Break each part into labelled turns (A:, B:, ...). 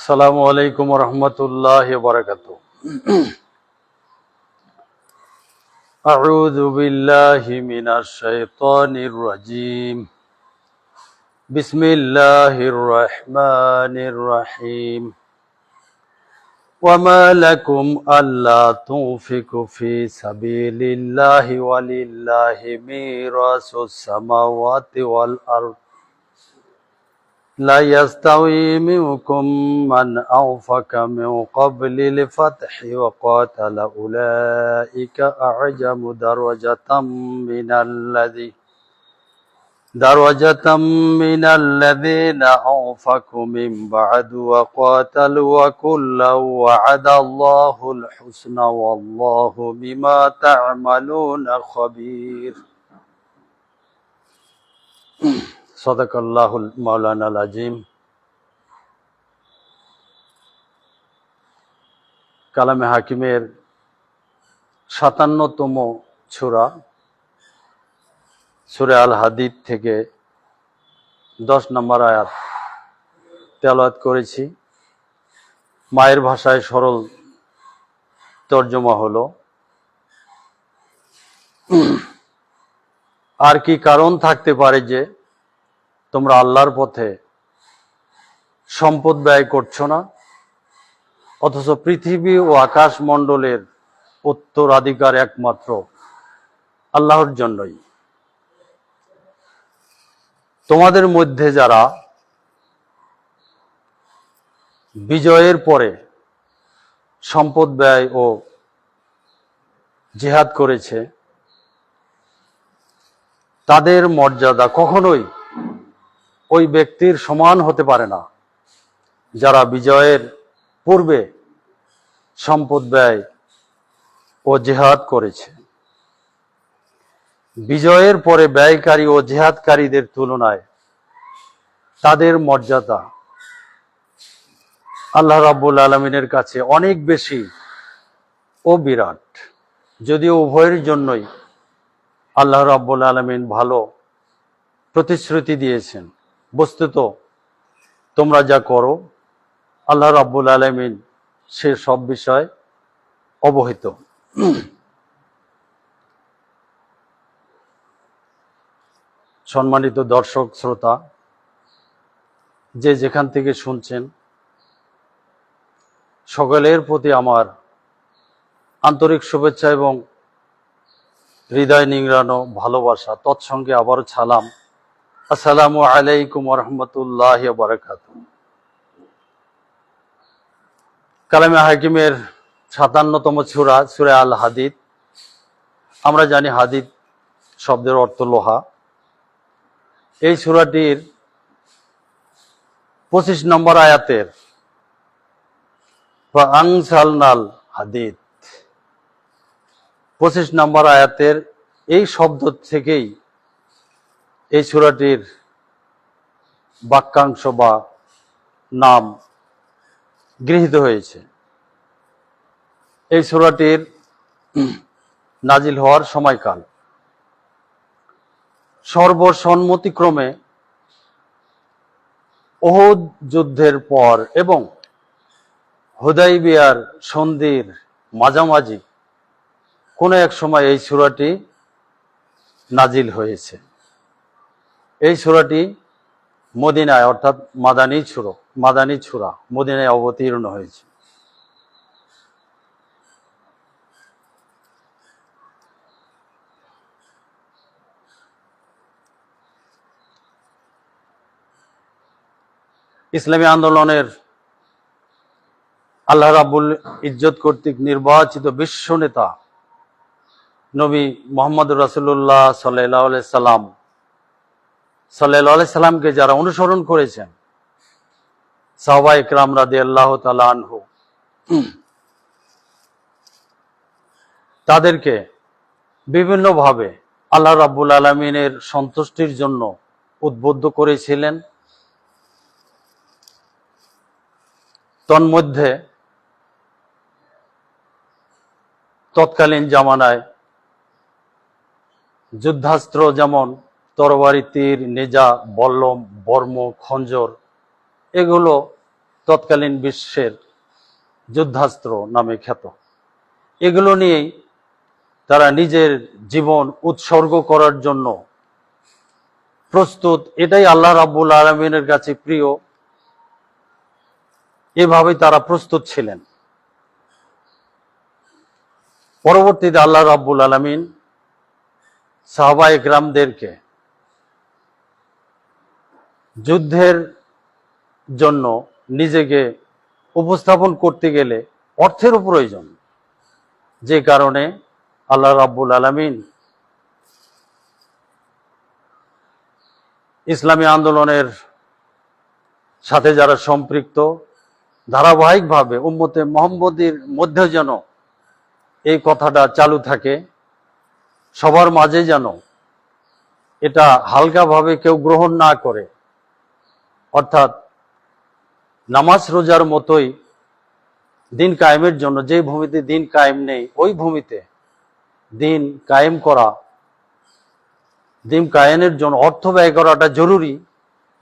A: আসসালামু আলাইকুম রহমতুল্লাহ বরকাত أعوذ بالله من الشيطان الرجيم بسم الله الرحمن الرحيم وما لكم ألا تنفقوا في سبيل الله ولله ميراث السماوات والأرض لا يستوي منكم من أوفك من قبل الفتح وقاتل أولئك أعجم درجة من الذي درجة من الذين أوفكوا من بعد وقاتلوا وكلا وعد الله الحسن والله بما تعملون خبير সদাকাল্লাহুল মৌলানা আজিম কালামে হাকিমের সাতান্নতম ছোরা সুরে আল হাদিদ থেকে দশ নম্বর আয়াত তেলাওয়াত করেছি মায়ের ভাষায় সরল তর্জমা হলো আর কি কারণ থাকতে পারে যে তোমরা আল্লাহর পথে সম্পদ ব্যয় করছো না অথচ পৃথিবী ও আকাশ মণ্ডলের উত্তরাধিকার একমাত্র আল্লাহর জন্যই তোমাদের মধ্যে যারা বিজয়ের পরে সম্পদ ব্যয় ও জেহাদ করেছে তাদের মর্যাদা কখনোই ওই ব্যক্তির সমান হতে পারে না যারা বিজয়ের পূর্বে সম্পদ ব্যয় ও জেহাদ করেছে বিজয়ের পরে ব্যয়কারী ও জেহাদকারীদের তুলনায় তাদের মর্যাদা আল্লাহ রাবুল আলমিনের কাছে অনেক বেশি ও বিরাট যদিও উভয়ের জন্যই আল্লাহ রাবুল আলমিন ভালো প্রতিশ্রুতি দিয়েছেন বস্তুত তোমরা যা করো আল্লাহ রাব্বুল আলমিন সে সব বিষয় অবহিত সম্মানিত দর্শক শ্রোতা যে যেখান থেকে শুনছেন সকলের প্রতি আমার আন্তরিক শুভেচ্ছা এবং হৃদয় নিংড়ানো ভালোবাসা তৎসঙ্গে আবারও ছালাম আসসালামু আলাইকুম রহমতুল্লাহ বরকাত কালামে হাকিমের সাতান্নতম সুরা সুরে আল হাদিদ আমরা জানি হাদিদ শব্দের অর্থ লোহা এই সুরাটির পঁচিশ নম্বর আয়াতের আংসালনাল হাদিদ পঁচিশ নম্বর আয়াতের এই শব্দ থেকেই এই সুরাটির বাক্যাংশ বা নাম গৃহীত হয়েছে এই সুরাটির নাজিল হওয়ার সময়কাল সর্বসম্মতিক্রমে ওহদ যুদ্ধের পর এবং হুদাইবিয়ার সন্ধির মাঝামাঝি কোনো এক সময় এই সুরাটি নাজিল হয়েছে এই সুরাটি মদিনায় অর্থাৎ মাদানী ছুরো মাদানী ছুরা মদিনায় অবতীর্ণ হয়েছে ইসলামী আন্দোলনের আল্লাহ রাবুল ইজ্জত কর্তৃক নির্বাচিত বিশ্ব নেতা নবী মোহাম্মদ রাসুল্লাহ সাল্লাহ সাল্লাম সাল্লাহ সাল্লামকে যারা অনুসরণ করেছেন সাহবা ইকরাম দে আল্লাহ আনহু তাদেরকে বিভিন্নভাবে আল্লাহ রাব্বুল আলমিনের সন্তুষ্টির জন্য উদ্বুদ্ধ করেছিলেন তন্মধ্যে তৎকালীন জামানায় যুদ্ধাস্ত্র যেমন তরবারি তীর নেজা বল্লম বর্ম খঞ্জর এগুলো তৎকালীন বিশ্বের যুদ্ধাস্ত্র নামে খ্যাত এগুলো নিয়েই তারা নিজের জীবন উৎসর্গ করার জন্য প্রস্তুত এটাই আল্লাহ রাব্বুল আলমিনের কাছে প্রিয় এভাবেই তারা প্রস্তুত ছিলেন পরবর্তীতে আল্লাহ রাব্বুল আলমিন সাহবা একরামদেরকে যুদ্ধের জন্য নিজেকে উপস্থাপন করতে গেলে অর্থের প্রয়োজন যে কারণে আল্লাহ রাব্বুল আলমিন ইসলামী আন্দোলনের সাথে যারা সম্পৃক্ত ধারাবাহিকভাবে উম্মতে মোহাম্মদীর মধ্যে যেন এই কথাটা চালু থাকে সবার মাঝে যেন এটা হালকাভাবে কেউ গ্রহণ না করে অর্থাৎ নামাজ রোজার মতোই দিন কায়েমের জন্য যে ভূমিতে দিন কায়েম নেই ওই ভূমিতে দিন কায়েম করা দিন কায়েমের জন্য অর্থ ব্যয় করাটা জরুরি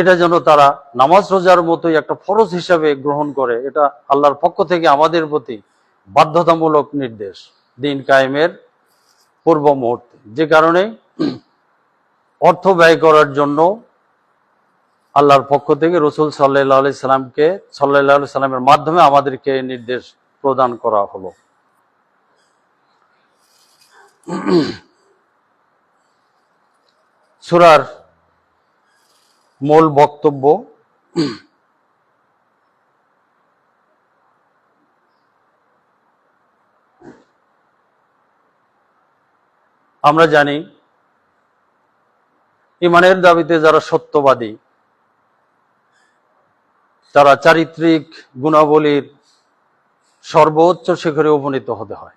A: এটা যেন তারা নামাজ রোজার মতোই একটা ফরজ হিসাবে গ্রহণ করে এটা আল্লাহর পক্ষ থেকে আমাদের প্রতি বাধ্যতামূলক নির্দেশ দিন কায়েমের পূর্ব মুহূর্তে যে কারণে অর্থ ব্যয় করার জন্য আল্লাহর পক্ষ থেকে রসুল সাল্লাহ সাল্লামকে সাল্লাহ সাল্লামের মাধ্যমে আমাদেরকে নির্দেশ প্রদান করা হলো সুরার মূল বক্তব্য আমরা জানি ইমানের দাবিতে যারা সত্যবাদী তারা চারিত্রিক গুণাবলীর সর্বোচ্চ শিখরে উপনীত হতে হয়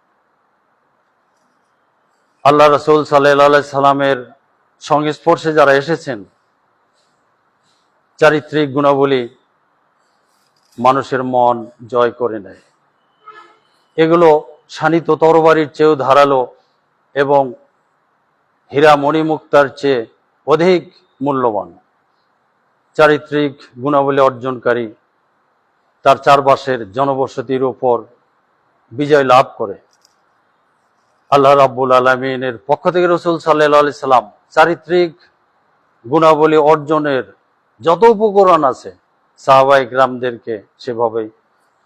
A: আল্লাহ রসুল সাল্লাহ সালামের সংস্পর্শে যারা এসেছেন চারিত্রিক গুণাবলী মানুষের মন জয় করে নেয় এগুলো শানিত তরবারির চেয়েও ধারালো এবং হীরা মণিমুক্তার চেয়ে অধিক মূল্যবান চারিত্রিক গুণাবলী অর্জনকারী তার চারপাশের জনবসতির ওপর বিজয় লাভ করে আল্লাহ রাব্বুল আলমিনের পক্ষ থেকে রসুল সাল্লি সাল্লাম চারিত্রিক গুণাবলী অর্জনের যত উপকরণ আছে সাহাবাই গ্রামদেরকে সেভাবেই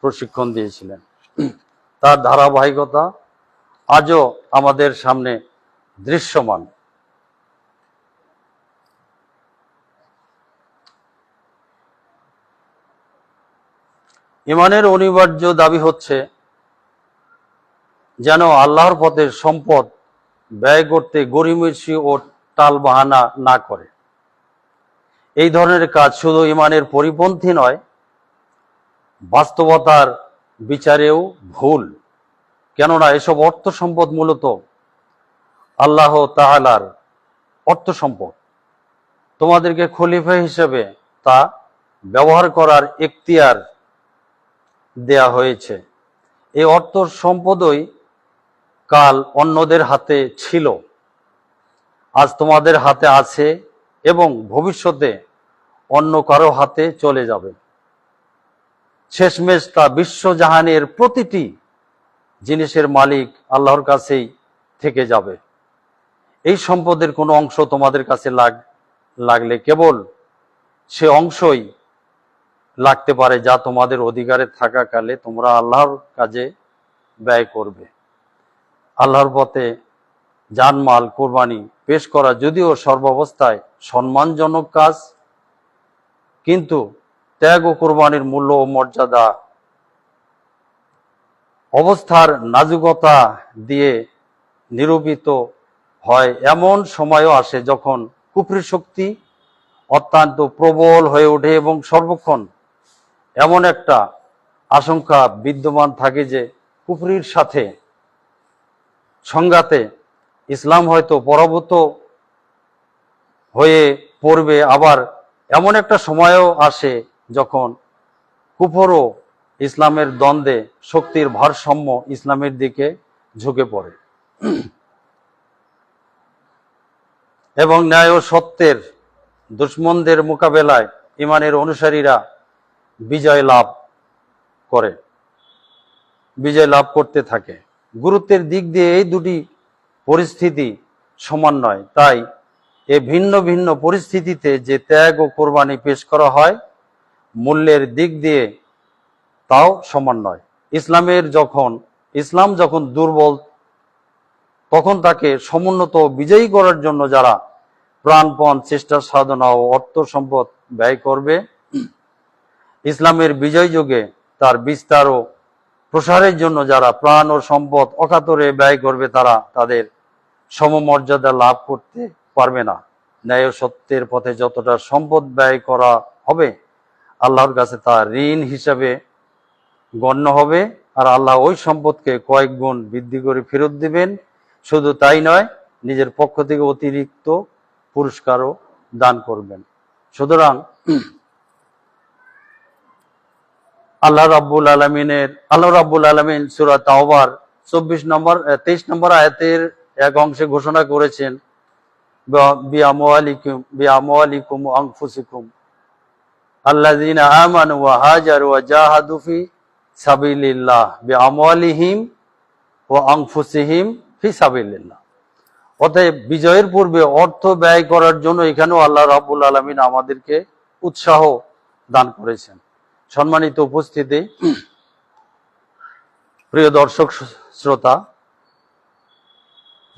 A: প্রশিক্ষণ দিয়েছিলেন তার ধারাবাহিকতা আজও আমাদের সামনে দৃশ্যমান ইমানের অনিবার্য দাবি হচ্ছে যেন আল্লাহর পথে সম্পদ ব্যয় করতে গরিমির্ষি ও টালবাহানা না করে এই ধরনের কাজ শুধু ইমানের পরিপন্থী নয় বাস্তবতার বিচারেও ভুল কেননা এসব অর্থ সম্পদ মূলত আল্লাহ তাহালার অর্থ সম্পদ তোমাদেরকে খলিফা হিসেবে তা ব্যবহার করার এখতিয়ার দেয়া হয়েছে এই অর্থ সম্পদই কাল অন্যদের হাতে ছিল আজ তোমাদের হাতে আছে এবং ভবিষ্যতে অন্য কারো হাতে চলে যাবে শেষমেশ তা বিশ্বজাহানের প্রতিটি জিনিসের মালিক আল্লাহর কাছেই থেকে যাবে এই সম্পদের কোনো অংশ তোমাদের কাছে লাগ লাগলে কেবল সে অংশই লাগতে পারে যা তোমাদের অধিকারে থাকাকালে তোমরা আল্লাহর কাজে ব্যয় করবে আল্লাহর পথে জানমাল কোরবানি পেশ করা যদিও সর্বাবস্থায় সম্মানজনক কাজ কিন্তু ত্যাগ ও কোরবানির মূল্য ও মর্যাদা অবস্থার নাজুকতা দিয়ে নিরূপিত হয় এমন সময়ও আসে যখন কুপরি শক্তি অত্যন্ত প্রবল হয়ে ওঠে এবং সর্বক্ষণ এমন একটা আশঙ্কা বিদ্যমান থাকে যে কুফরির সাথে সংঘাতে ইসলাম হয়তো পরাভূত হয়ে পড়বে আবার এমন একটা সময়ও আসে যখন কুফরও ইসলামের দ্বন্দ্বে শক্তির ভারসাম্য ইসলামের দিকে ঝুঁকে পড়ে এবং ন্যায় ও সত্যের দুশ্মনদের মোকাবেলায় ইমানের অনুসারীরা বিজয় লাভ করে বিজয় লাভ করতে থাকে গুরুত্বের দিক দিয়ে এই দুটি পরিস্থিতি সমান নয় তাই এ ভিন্ন ভিন্ন পরিস্থিতিতে যে ত্যাগ ও কোরবানি পেশ করা হয় মূল্যের দিক দিয়ে তাও সমান নয় ইসলামের যখন ইসলাম যখন দুর্বল তখন তাকে সমুন্নত বিজয়ী করার জন্য যারা প্রাণপণ চেষ্টা সাধনা ও অর্থ সম্পদ ব্যয় করবে ইসলামের বিজয় যুগে তার বিস্তার ও প্রসারের জন্য যারা প্রাণ ও সম্পদ অকাতরে ব্যয় করবে তারা তাদের সমমর্যাদা লাভ করতে পারবে না ন্যায় সত্যের পথে যতটা সম্পদ ব্যয় করা হবে আল্লাহর কাছে তা ঋণ হিসাবে গণ্য হবে আর আল্লাহ ওই সম্পদকে কয়েক গুণ বৃদ্ধি করে ফেরত দিবেন শুধু তাই নয় নিজের পক্ষ থেকে অতিরিক্ত পুরস্কারও দান করবেন সুতরাং আল্লাহ রাব্বুল আলমিনের আল্লাহ রাব্বুল আলমিন সুরাত চব্বিশ নম্বর তেইশ নম্বর আয়াতের এক অংশে ঘোষণা করেছেন ওয়া ফি সাবিলিল্লাহ অতএব বিজয়ের পূর্বে অর্থ ব্যয় করার জন্য এখানেও আল্লাহ রাবুল আলামিন আমাদেরকে উৎসাহ দান করেছেন সম্মানিত উপস্থিতি প্রিয় দর্শক শ্রোতা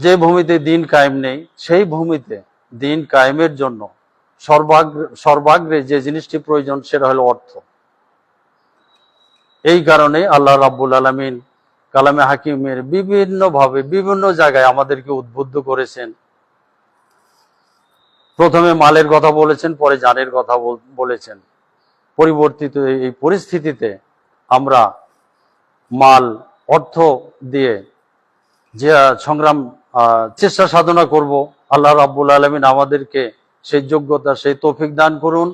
A: যে ভূমিতে দিন কায়েম নেই সেই ভূমিতে দিন কায়েমের জন্য সর্বাগ্রে যে জিনিসটি প্রয়োজন সেটা হলো অর্থ এই কারণে আল্লাহ রাব্বুল আলমিন কালামে হাকিমের বিভিন্নভাবে বিভিন্ন জায়গায় আমাদেরকে উদ্বুদ্ধ করেছেন প্রথমে মালের কথা বলেছেন পরে জানের কথা বলেছেন পরিবর্তিত এই পরিস্থিতিতে আমরা মাল অর্থ দিয়ে যে সংগ্রাম চেষ্টা সাধনা করব আল্লাহ রাব্বুল আলমিন আমাদেরকে সেই যোগ্যতা সেই তৌফিক দান করুন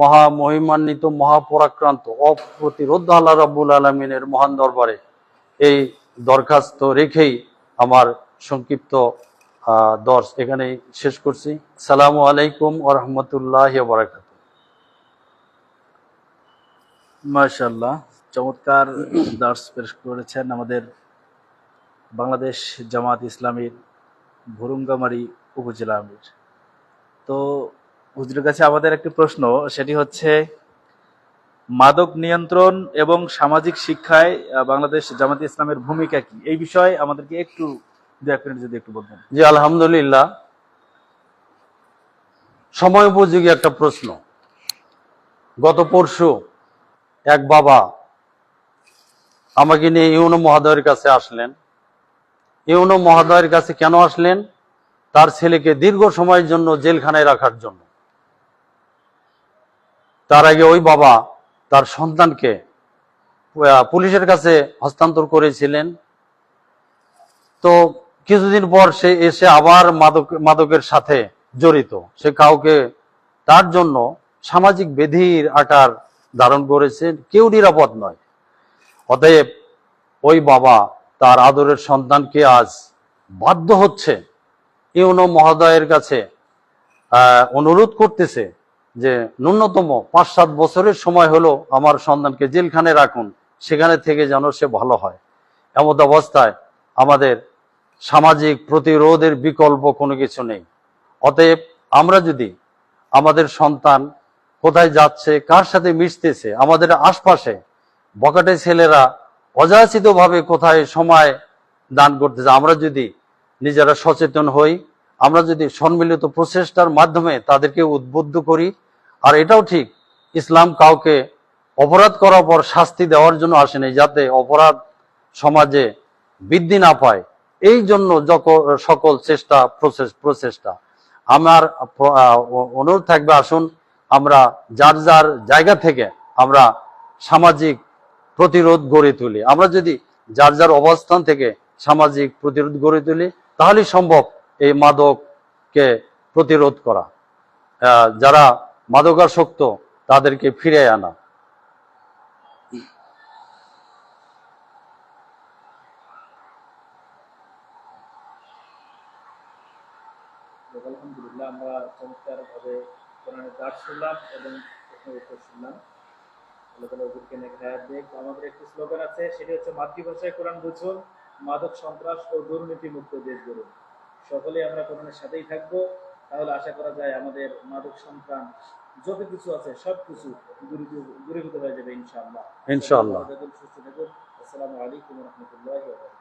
A: মহা মহিমান্বিত মহাপরাক্রান্ত অপ্রতিরোধ আল্লাহ রাব্বুল আলমিনের মহান দরবারে এই দরখাস্ত রেখেই আমার সংক্ষিপ্ত দর্শ এখানেই শেষ করছি সালামু আলাইকুম ও রহমতুল্লাহ
B: মাশাল্লাহ চমৎকার দার্স পেশ করেছেন আমাদের বাংলাদেশ জামাত ইসলামীর ভুরুঙ্গামারি উপজেলা আমির তো হুজুরের কাছে আমাদের একটি প্রশ্ন সেটি হচ্ছে মাদক নিয়ন্ত্রণ এবং সামাজিক শিক্ষায় বাংলাদেশ জামাত ইসলামের ভূমিকা কি এই বিষয়ে আমাদেরকে একটু দু এক মিনিট যদি একটু বলতেন জি আলহামদুলিল্লাহ সময় উপযোগী একটা প্রশ্ন গত পরশু এক বাবা আমাকে নিয়ে ইউনো মহাদয়ের কাছে আসলেন ইউনো মহাদয়ের কাছে কেন আসলেন তার ছেলেকে দীর্ঘ সময়ের জন্য জেলখানায় রাখার জন্য তার আগে ওই বাবা তার সন্তানকে পুলিশের কাছে হস্তান্তর করেছিলেন তো কিছুদিন পর সে এসে আবার মাদক মাদকের সাথে জড়িত সে কাউকে তার জন্য সামাজিক বেধির আটার ধারণ করেছে কেউ নিরাপদ নয় অতএব ওই বাবা তার আদরের সন্তানকে আজ বাধ্য হচ্ছে ইউনো মহোদয়ের কাছে অনুরোধ করতেছে যে ন্যূনতম পাঁচ সাত বছরের সময় হলো আমার সন্তানকে জেলখানে রাখুন সেখানে থেকে যেন সে ভালো হয় এমত অবস্থায় আমাদের সামাজিক প্রতিরোধের বিকল্প কোনো কিছু নেই অতএব আমরা যদি আমাদের সন্তান কোথায় যাচ্ছে কার সাথে মিশতেছে আমাদের আশপাশে বকাটে ছেলেরা অযাচিত ভাবে কোথায় সময় দান করতেছে আমরা যদি নিজেরা সচেতন হই আমরা যদি সম্মিলিত প্রচেষ্টার মাধ্যমে তাদেরকে উদ্বুদ্ধ করি আর এটাও ঠিক ইসলাম কাউকে অপরাধ করার পর শাস্তি দেওয়ার জন্য আসেনি যাতে অপরাধ সমাজে বৃদ্ধি না পায় এই জন্য সকল চেষ্টা প্রচেষ্টা আমার অনুরোধ থাকবে আসুন আমরা যার যার জায়গা থেকে আমরা সামাজিক প্রতিরোধ গড়ে তুলি আমরা যদি যার যার অবস্থান থেকে সামাজিক প্রতিরোধ গড়ে তুলি তাহলে সম্ভব এই মাদককে প্রতিরোধ করা যারা মাদকাসক্ত তাদেরকে ফিরে আনা
C: আমরা চমৎকার ভাবে কোরআনের দাঁত শুনলাম এবং প্রশ্নের উত্তর শুনলাম আমাদের একটি স্লোগান আছে সেটি হচ্ছে মাতৃভাষায় কোরআন বুঝো মাদক সন্ত্রাস ও দুর্নীতি মুক্ত দেশ গুলো সকলে আমরা কোরআনের সাথেই থাকবো তাহলে আশা করা যায় আমাদের মাদক সন্তান যত কিছু আছে সব কিছু দূরীভূত হয়ে যাবে ইনশাআল্লাহ ইনশাআল্লাহ সুস্থ থাকুন আসসালামু আলাইকুম রহমতুল্লাহ